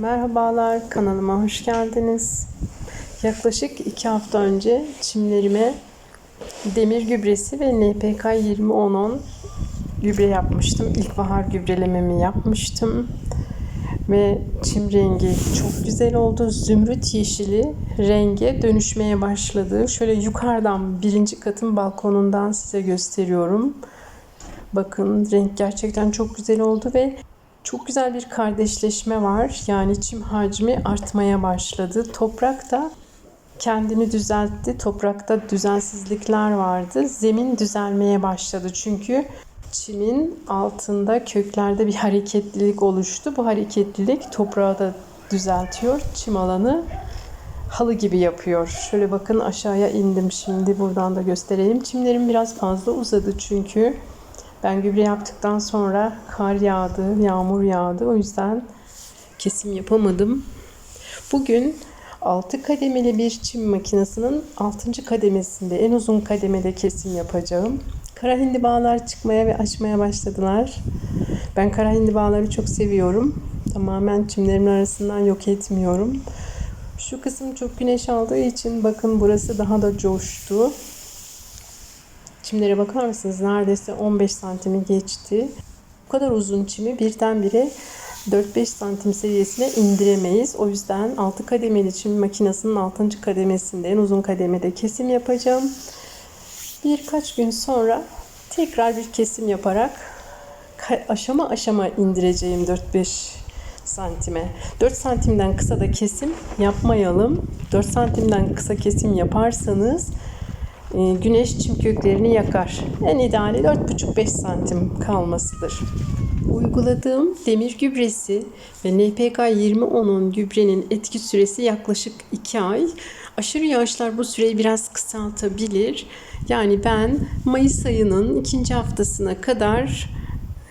Merhabalar, kanalıma hoş geldiniz. Yaklaşık iki hafta önce çimlerime demir gübresi ve NPK 2010 gübre yapmıştım. İlkbahar gübrelememi yapmıştım. Ve çim rengi çok güzel oldu. Zümrüt yeşili renge dönüşmeye başladı. Şöyle yukarıdan birinci katın balkonundan size gösteriyorum. Bakın renk gerçekten çok güzel oldu ve çok güzel bir kardeşleşme var. Yani çim hacmi artmaya başladı. Toprak da kendini düzeltti. Toprakta düzensizlikler vardı. Zemin düzelmeye başladı. Çünkü çimin altında köklerde bir hareketlilik oluştu. Bu hareketlilik toprağı da düzeltiyor. Çim alanı halı gibi yapıyor. Şöyle bakın aşağıya indim şimdi. Buradan da göstereyim. Çimlerim biraz fazla uzadı çünkü. Ben gübre yaptıktan sonra kar yağdı, yağmur yağdı. O yüzden kesim yapamadım. Bugün 6 kademeli bir çim makinesinin 6. kademesinde en uzun kademede kesim yapacağım. Kara hindibalar çıkmaya ve açmaya başladılar. Ben kara hindibaları çok seviyorum. Tamamen çimlerimin arasından yok etmiyorum. Şu kısım çok güneş aldığı için bakın burası daha da coştu. Çimlere bakar mısınız? Neredeyse 15 santimi geçti. Bu kadar uzun çimi birdenbire 4-5 santim seviyesine indiremeyiz. O yüzden 6 kademeli çim makinesinin 6. kademesinde en uzun kademede kesim yapacağım. Birkaç gün sonra tekrar bir kesim yaparak aşama aşama indireceğim 4-5 santime. 4 santimden kısa da kesim yapmayalım. 4 santimden kısa kesim yaparsanız güneş çim köklerini yakar. En ideali 4,5-5 santim kalmasıdır. Uyguladığım demir gübresi ve NPK 2010'un gübrenin etki süresi yaklaşık 2 ay. Aşırı yağışlar bu süreyi biraz kısaltabilir. Yani ben Mayıs ayının ikinci haftasına kadar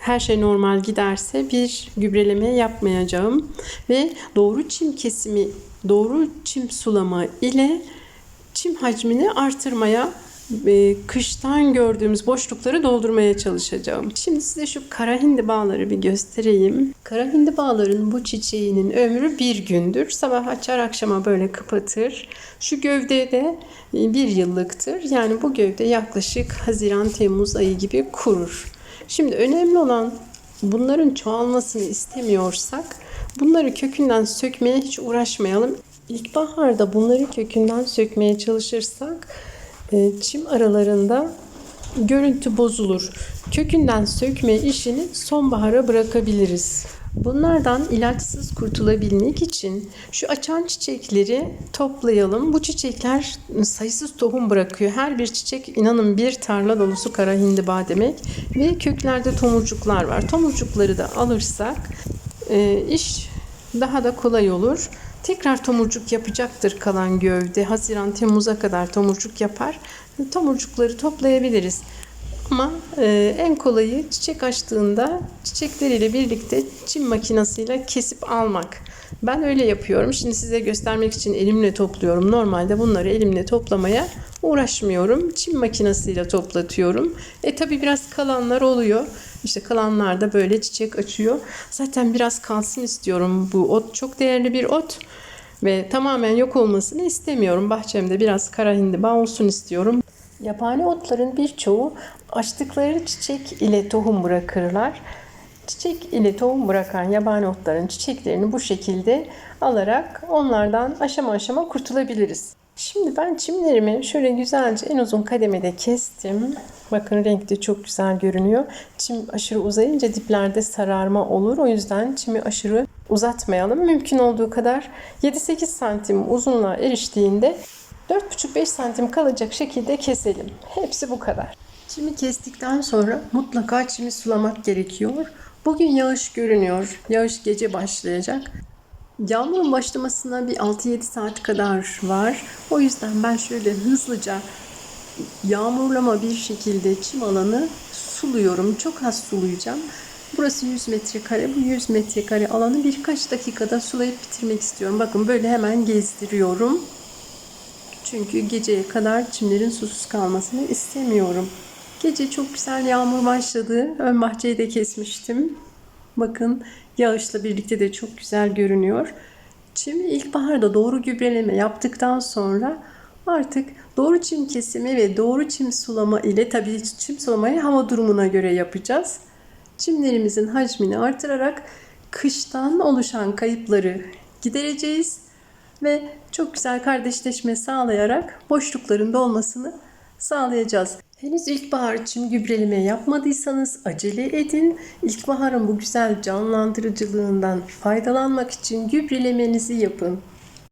her şey normal giderse bir gübreleme yapmayacağım ve doğru çim kesimi, doğru çim sulama ile çim hacmini artırmaya ve kıştan gördüğümüz boşlukları doldurmaya çalışacağım. Şimdi size şu kara hindibaları bir göstereyim. Kara hindibaların bu çiçeğinin ömrü bir gündür. Sabah açar akşama böyle kapatır. Şu gövde de bir yıllıktır. Yani bu gövde yaklaşık Haziran-Temmuz ayı gibi kurur. Şimdi önemli olan bunların çoğalmasını istemiyorsak bunları kökünden sökmeye hiç uğraşmayalım. İlkbaharda bunları kökünden sökmeye çalışırsak e, çim aralarında görüntü bozulur. Kökünden sökme işini sonbahara bırakabiliriz. Bunlardan ilaçsız kurtulabilmek için şu açan çiçekleri toplayalım. Bu çiçekler sayısız tohum bırakıyor. Her bir çiçek inanın bir tarla dolusu kara hindiba demek. Ve köklerde tomurcuklar var. Tomurcukları da alırsak e, iş daha da kolay olur. Tekrar tomurcuk yapacaktır kalan gövde. Haziran Temmuz'a kadar tomurcuk yapar. Tomurcukları toplayabiliriz. Ama e, en kolayı çiçek açtığında çiçekleriyle birlikte çim makinesiyle kesip almak. Ben öyle yapıyorum. Şimdi size göstermek için elimle topluyorum. Normalde bunları elimle toplamaya uğraşmıyorum. Çim makinesiyle toplatıyorum. E tabi biraz kalanlar oluyor. İşte kalanlar da böyle çiçek açıyor. Zaten biraz kalsın istiyorum. Bu ot çok değerli bir ot ve tamamen yok olmasını istemiyorum. Bahçemde biraz kara hindiba olsun istiyorum. Yabani otların birçoğu açtıkları çiçek ile tohum bırakırlar. Çiçek ile tohum bırakan yabani otların çiçeklerini bu şekilde alarak onlardan aşama aşama kurtulabiliriz. Şimdi ben çimlerimi şöyle güzelce en uzun kademede kestim. Bakın renk de çok güzel görünüyor. Çim aşırı uzayınca diplerde sararma olur. O yüzden çimi aşırı uzatmayalım. Mümkün olduğu kadar 7-8 santim uzunluğa eriştiğinde 4,5-5 santim kalacak şekilde keselim. Hepsi bu kadar. Çimi kestikten sonra mutlaka çimi sulamak gerekiyor. Bugün yağış görünüyor. Yağış gece başlayacak. Yağmurun başlamasına bir 6-7 saat kadar var. O yüzden ben şöyle hızlıca yağmurlama bir şekilde çim alanı suluyorum. Çok az sulayacağım. Burası 100 metrekare. Bu 100 metrekare alanı birkaç dakikada sulayıp bitirmek istiyorum. Bakın böyle hemen gezdiriyorum. Çünkü geceye kadar çimlerin susuz kalmasını istemiyorum. Gece çok güzel yağmur başladı. Ön bahçeyi de kesmiştim. Bakın Yağışla birlikte de çok güzel görünüyor. Çim ilkbaharda doğru gübreleme yaptıktan sonra artık doğru çim kesimi ve doğru çim sulama ile tabii çim sulamayı hava durumuna göre yapacağız. Çimlerimizin hacmini artırarak kıştan oluşan kayıpları gidereceğiz ve çok güzel kardeşleşme sağlayarak boşlukların dolmasını sağlayacağız. Henüz ilkbahar çim gübreleme yapmadıysanız acele edin. İlkbaharın bu güzel canlandırıcılığından faydalanmak için gübrelemenizi yapın.